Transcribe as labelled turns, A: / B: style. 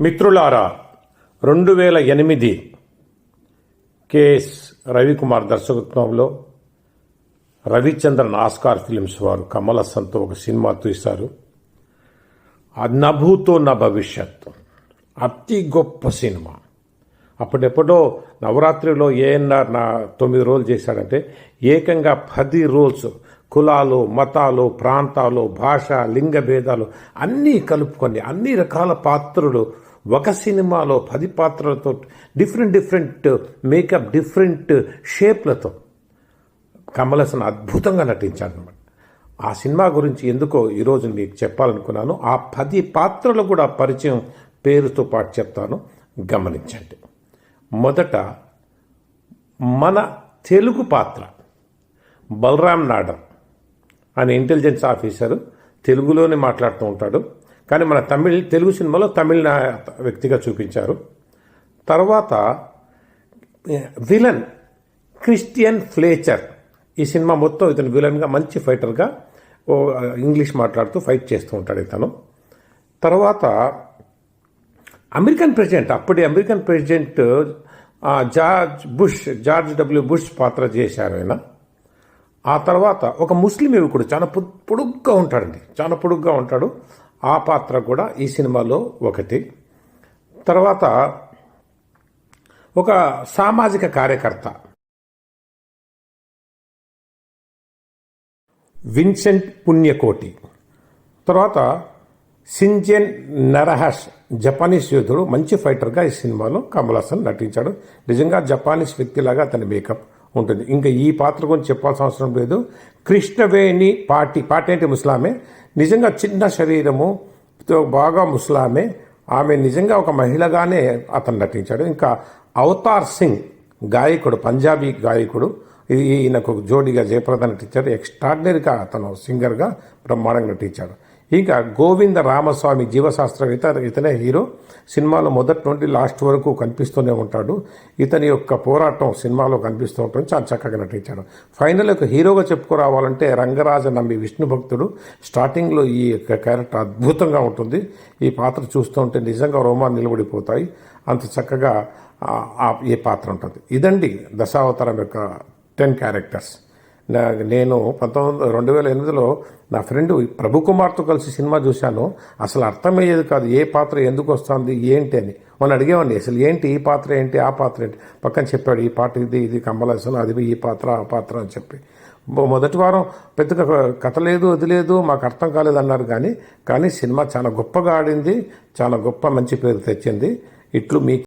A: మిత్రులారా రెండు వేల ఎనిమిది కెఎస్ రవికుమార్ దర్శకత్వంలో రవిచంద్రన్ ఆస్కార్ ఫిలిమ్స్ వారు కమల్ హసన్తో ఒక సినిమా తీశారు. నభూతో నా భవిష్యత్. అతి గొప్ప సినిమా. అప్పుడెప్పుడో నవరాత్రిలో ఏఎన్ఆర్ నా తొమ్మిది రోజులు చేశాడంటే ఏకంగా పది రోల్స్ కులాలు మతాలు ప్రాంతాలు భాష లింగ భేదాలు అన్నీ కలుపుకొని అన్ని రకాల పాత్రలు ఒక సినిమాలో పది పాత్రలతో డిఫరెంట్ డిఫరెంట్ మేకప్ డిఫరెంట్ షేప్లతో కమల్ హాసన్ అద్భుతంగా నటించాడు అనమాట ఆ సినిమా గురించి ఎందుకో ఈరోజు మీకు చెప్పాలనుకున్నాను. ఆ పది పాత్రలు కూడా పరిచయం పేరుతో పాటు చెప్తాను. గమనించండి. మొదట మన తెలుగు పాత్ర బలరాం నాడర్ ఆయన ఇంటెలిజెన్స్ ఆఫీసర్ తెలుగులోనే మాట్లాడుతూ ఉంటాడు. కానీ మన తమిళ్ తెలుగు సినిమాలో తమిళ వ్యక్తిగా చూపించారు. తర్వాత విలన్ క్రిస్టియన్ ఫ్లేచర్. ఈ సినిమా మొత్తం ఇతను విలన్గా మంచి ఫైటర్గా ఓ ఇంగ్లీష్ మాట్లాడుతూ ఫైట్ చేస్తూ ఉంటాడు ఇతను. తర్వాత అమెరికన్ ప్రెసిడెంట్ అప్పటి American president George Bush George W Bush పాత్ర చేశారు ఆయన. ఆ తర్వాత ఒక ముస్లిం యువకుడు చాలా పొడుగ్గా ఉంటాడండి చాలా పొడుగ్గా ఉంటాడు. ఆ పాత్ర కూడా ఈ సినిమాలో ఒకటి. తర్వాత ఒక సామాజిక కార్యకర్త. విన్సెంట్ పుణ్యకోటి. తర్వాత సింజెన్ నరహస్ జపానీస్ యోధుడు మంచి ఫైటర్గా ఈ సినిమాలో కమల్ హాసన్ నటించాడు. నిజంగా జపానీస్ వ్యక్తిలాగా అతని మేకప్ ఉంటుంది. ఇంకా ఈ పాత్ర గురించి చెప్పాల్సిన అవసరం లేదు. కృష్ణవేణి పాటి పాటి అంటే ముస్లామే? నిజంగా చిన్న శరీరము బాగా ముస్లామే. ఆమె నిజంగా ఒక మహిళగానే అతను నటించాడు. ఇంకా అవతార్ సింగ్ గాయకుడు పంజాబీ గాయకుడు. ఇది ఈయనకు జోడీగా జయప్రద నటించాడు. ఎక్స్ట్రాడినరీగా అతను సింగర్గా బ్రహ్మాండంగా నటించాడు. ఇంకా గోవింద రామస్వామి జీవశాస్త్రవేత్త ఇతనే హీరో. సినిమాలో మొదటి నుండి లాస్ట్ వరకు కనిపిస్తూనే ఉంటాడు. ఇతని యొక్క పోరాటం సినిమాలో కనిపిస్తూ ఉంటుంది. చాలా చక్కగా నటించాడు. ఫైనల్ ఒక హీరోగా చెప్పుకురావాలంటే రంగరాజ నమ్మి విష్ణు భక్తుడు. స్టార్టింగ్లో ఈ యొక్క క్యారెక్టర్ అద్భుతంగా ఉంటుంది. ఈ పాత్ర చూస్తూ ఉంటే నిజంగా రోమాన్ నిలబడిపోతాయి. అంత చక్కగా ఆ- ఈ పాత్ర ఉంటుంది. ఇదండి దశావతారం యొక్క టెన్ క్యారెక్టర్స్ నేను పంతొమ్మిది రెండు వేల ఎనిమిదిలో నా ఫ్రెండ్ ప్రభు కుమార్తో కలిసి సినిమా చూశాను. అసలు అర్థమయ్యేది కాదు ఏ పాత్ర ఎందుకు వస్తుంది ఏంటి అని. మనం అడిగేవాడిని అసలు ఏంటి ఈ పాత్ర ఏంటి ఆ పాత్ర ఏంటి? పక్కన చెప్పాడు ఈ పాట ఇది ఇది కమలాసం అది ఈ పాత్ర ఆ పాత్ర అని చెప్పి. మొదటి వారం పెద్దగా కథ లేదు అది లేదు మాకు అర్థం కాలేదు అన్నారు కానీ కానీ సినిమా చాలా గొప్పగా ఆడింది చాలా గొప్ప మంచి పేరు తెచ్చింది. ఇట్లు మీ